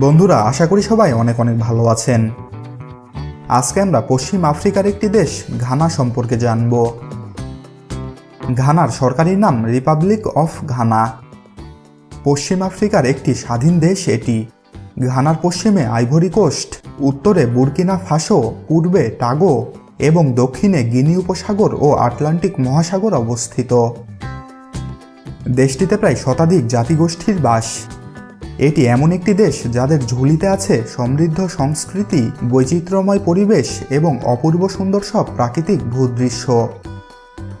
বন্ধুরা, আশা করি সবাই অনেক অনেক ভালো আছেন। আজকে আমরা পশ্চিম আফ্রিকার একটি দেশ, ঘানা সম্পর্কে জানব। ঘানার সরকারি নাম রিপাবলিক অফ ঘানা পশ্চিম আফ্রিকার একটি স্বাধীন দেশ এটি। ঘানার পশ্চিমে আইভরি কোস্ট উত্তরে বুরকিনা ফাসো পূর্বে টাগো এবং দক্ষিণে গিনি উপসাগর ও আটলান্টিক মহাসাগর অবস্থিত। দেশটিতে প্রায় শতাধিক জাতিগোষ্ঠীর বাস। এটি এমন একটি দেশ যাদের ঝুলিতে আছে সমৃদ্ধ সংস্কৃতি, বৈচিত্র্যময় পরিবেশ এবং অপূর্ব সুন্দর সব প্রাকৃতিক ভূদৃশ্য।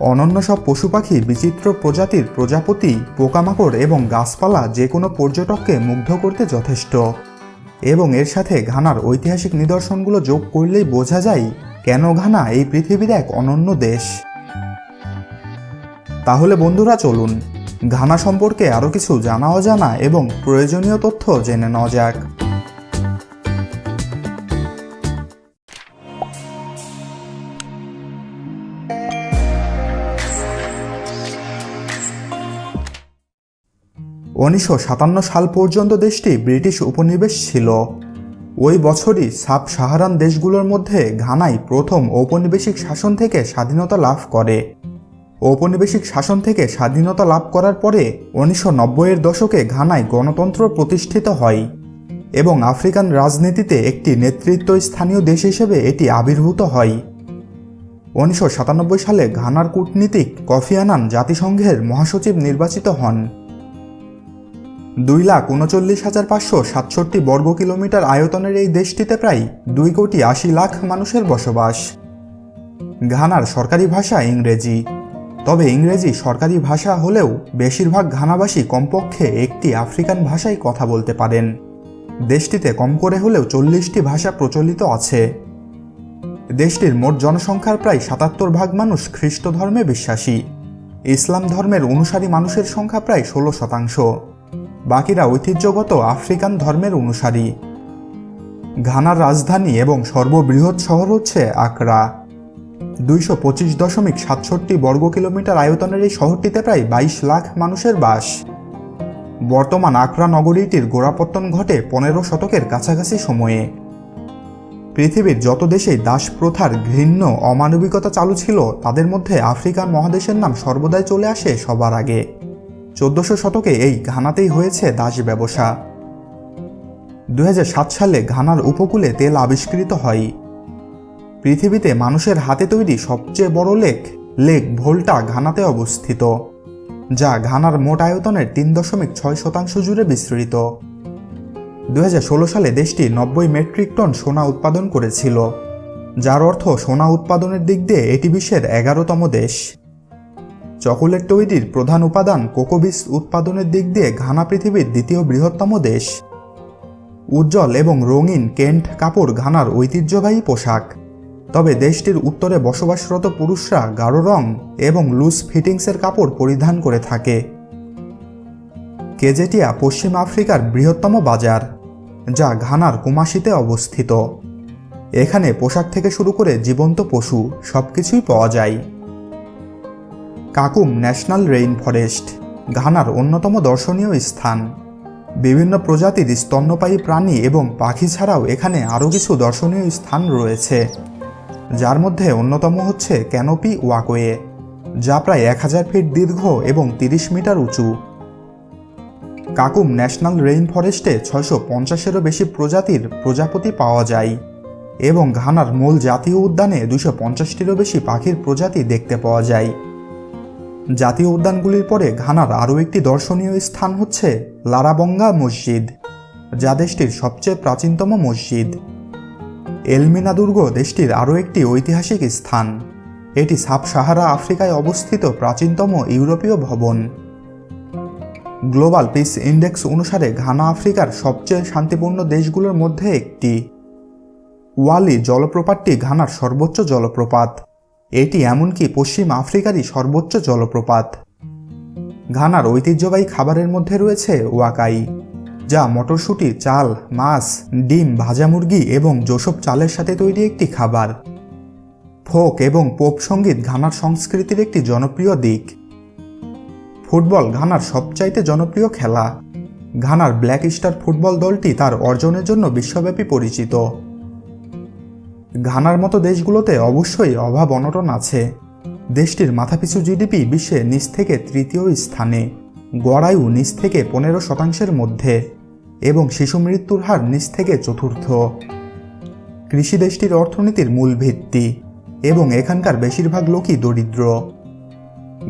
অনন্য সব পশু পাখি, বিচিত্র প্রজাতির প্রজাপতি, পোকামাকড় এবং গাছপালা যে কোনো পর্যটককে মুগ্ধ করতে যথেষ্ট। এবং এর সাথে ঘানার ঐতিহাসিক নিদর্শনগুলো যোগ করলেই বোঝা যায় কেন ঘানা এই পৃথিবীর এক অনন্য দেশ। তাহলে বন্ধুরা, চলুন ঘানা সম্পর্কে আরও কিছু জানা, অজানা এবং প্রয়োজনীয় তথ্য জেনে নেওয়া যাক। উনিশশো সাতান্ন সাল পর্যন্ত দেশটি ব্রিটিশ উপনিবেশ ছিল। ওই বছরই সাব সাহারান দেশগুলোর মধ্যে ঘানাই প্রথম ঔপনিবেশিক শাসন থেকে স্বাধীনতা লাভ করে। ঔপনিবেশিক শাসন থেকে স্বাধীনতা লাভ করার পরে উনিশশো নব্বইয়ের দশকে ঘানায় গণতন্ত্র প্রতিষ্ঠিত হয় এবং আফ্রিকান রাজনীতিতে একটি নেতৃত্ব স্থানীয় দেশ হিসেবে এটি আবির্ভূত হয়। উনিশশো সাতানব্বই সালে ঘানার কূটনীতিক কফি আনান জাতিসংঘের মহাসচিব নির্বাচিত হন। দুই লাখ উনচল্লিশ হাজার পাঁচশো সাতষট্টি বর্গ কিলোমিটার আয়তনের এই দেশটিতে প্রায় দুই কোটি আশি লাখ মানুষের বসবাস। ঘানার সরকারি ভাষা ইংরেজি। তবে ইংরেজি সরকারি ভাষা হলেও বেশিরভাগ ঘানাবাসী কমপক্ষে একটি আফ্রিকান ভাষায় কথা বলতে পারেন। দেশটিতে কম করে হলেও চল্লিশটি ভাষা প্রচলিত আছে। দেশটির মোট জনসংখ্যার প্রায় সাতাত্তর ভাগ মানুষ খ্রিস্ট ধর্মে বিশ্বাসী। ইসলাম ধর্মের অনুসারী মানুষের সংখ্যা প্রায় ষোলো শতাংশ। বাকিরা ঐতিহ্যগত আফ্রিকান ধর্মের অনুসারী। ঘানার রাজধানী এবং সর্ববৃহৎ শহর হচ্ছে আকরা। দুইশো পঁচিশ দশমিক সাতষট্টি বর্গ কিলোমিটার আয়তনের এই শহরটিতে প্রায় বাইশ লাখ মানুষের বাস। বর্তমান আকরা নগরীটির গোড়াপত্তন ঘটে পনেরো শতকের কাছাকাছি সময়ে। পৃথিবীর যত দেশেই দাস প্রথার ঘৃণ্য, অমানবিকতা চালু ছিল, তাদের মধ্যে আফ্রিকান মহাদেশের নাম সর্বদাই চলে আসে সবার আগে। চোদ্দশো শতকে এই ঘানাতেই হয়েছে দাস ব্যবসা। দু হাজার সাত সালে ঘানার উপকূলে তেল আবিষ্কৃত হয়। পৃথিবীতে মানুষের হাতে তৈরি সবচেয়ে বড় লেক লেক ভোল্টা ঘানাতে অবস্থিত, যা ঘানার মোট আয়তনের তিন দশমিক ছয় শতাংশ জুড়ে বিস্তৃত। দু হাজার ষোলো সালে দেশটি নব্বই মেট্রিক টন সোনা উৎপাদন করেছিল, যার অর্থ সোনা উৎপাদনের দিক দিয়ে এটি বিশ্বের এগারোতম দেশ। চকোলেট তৈরির প্রধান উপাদান কোকোবিস উৎপাদনের দিক দিয়ে ঘানা পৃথিবীর দ্বিতীয় বৃহত্তম দেশ। উজ্জ্বল এবং রঙিন কেন্ট কাপড় ঘানার ঐতিহ্যবাহী পোশাক। তবে দেশটির উত্তরে বসবাসরত পুরুষরা গাঢ় রং এবং লুজ ফিটিংসের কাপড় পরিধান করে থাকে। কেজেটিয়া পশ্চিম আফ্রিকার বৃহত্তম বাজার, যা ঘানার কুমাসিতে অবস্থিত। এখানে পোশাক থেকে শুরু করে জীবন্ত পশু সবকিছুই পাওয়া যায়। কাকুম ন্যাশনাল রেইন ফরেস্ট, ঘানার অন্যতম দর্শনীয় স্থান। বিভিন্ন প্রজাতির স্তন্যপায়ী প্রাণী এবং পাখি ছাড়াও এখানে আরও কিছু দর্শনীয় স্থান রয়েছে। যার মধ্যে অন্যতম হচ্ছে ক্যানোপি ওয়াকওয়ে, যা প্রায় এক হাজার ফিট দীর্ঘ এবং তিরিশ মিটার উঁচু। কাকুম ন্যাশনাল রেইন ফরেস্টে ছয়শো পঞ্চাশেরও বেশি প্রজাতির প্রজাপতি পাওয়া যায় এবং ঘানার মূল জাতীয় উদ্যানে দুশো পঞ্চাশটিরও বেশি পাখির প্রজাতি দেখতে পাওয়া যায়। জাতীয় উদ্যানগুলির পরে ঘানার আরও একটি দর্শনীয় স্থান হচ্ছে লারাবঙ্গা মসজিদ, যা দেশটির সবচেয়ে প্রাচীনতম মসজিদ। এলমিনা দুর্গ দেশটির আরও একটি ঐতিহাসিক স্থান। এটি সাব সাহারা আফ্রিকায় অবস্থিত প্রাচীনতম ইউরোপীয় ভবন। গ্লোবাল পিস ইন্ডেক্স অনুসারে ঘানা আফ্রিকার সবচেয়ে শান্তিপূর্ণ দেশগুলোর মধ্যে একটি। ওয়ালি জলপ্রপাতটি ঘানার সর্বোচ্চ জলপ্রপাত। এটি এমনকি পশ্চিম আফ্রিকারই সর্বোচ্চ জলপ্রপাত। ঘানার ঐতিহ্যবাহী খাবারের মধ্যে রয়েছে ওয়াকাই। যা মটরশুঁটি, চাল, মাছ, ডিম, ভাজা মুরগি এবং জোসব চালের সাথে তৈরি একটি খাবার। ফোক এবং পোপ সংগীত ঘানার সংস্কৃতির একটি জনপ্রিয় দিক। ফুটবল ঘানার সবচাইতে জনপ্রিয় খেলা। ঘানার ব্ল্যাক স্টার ফুটবল দলটি তার অর্জনের জন্য বিশ্বব্যাপী পরিচিত। ঘানার মতো দেশগুলোতে অবশ্যই অভাব অনটন আছে। দেশটির মাথাপিছু জিডিপি বিশ্বে নিচ থেকে তৃতীয় স্থানে গড়ায়ু নিচ থেকে পনেরো শতাংশের মধ্যে। এবং শিশু মৃত্যুর হার নিচ থেকে চতুর্থ। কৃষি দেশটির অর্থনীতির মূল ভিত্তি এবং এখানকার বেশিরভাগ লোকই দরিদ্র।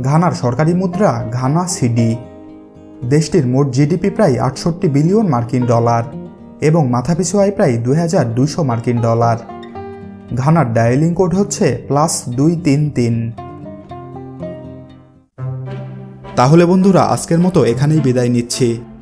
ঘানার সরকারি মুদ্রা ঘানা সিডি। দেশটির মোট জিডিপি প্রায় আটষট্টি বিলিয়ন মার্কিন ডলার এবং মাথাপিছু আয় প্রায় দুই হাজার দুইশো মার্কিন ডলার। ঘানার ডায়ালিং কোড হচ্ছে প্লাস দুই তিন তিন। তাহলে বন্ধুরা, আজকের মতো এখানেই বিদায় নিচ্ছি।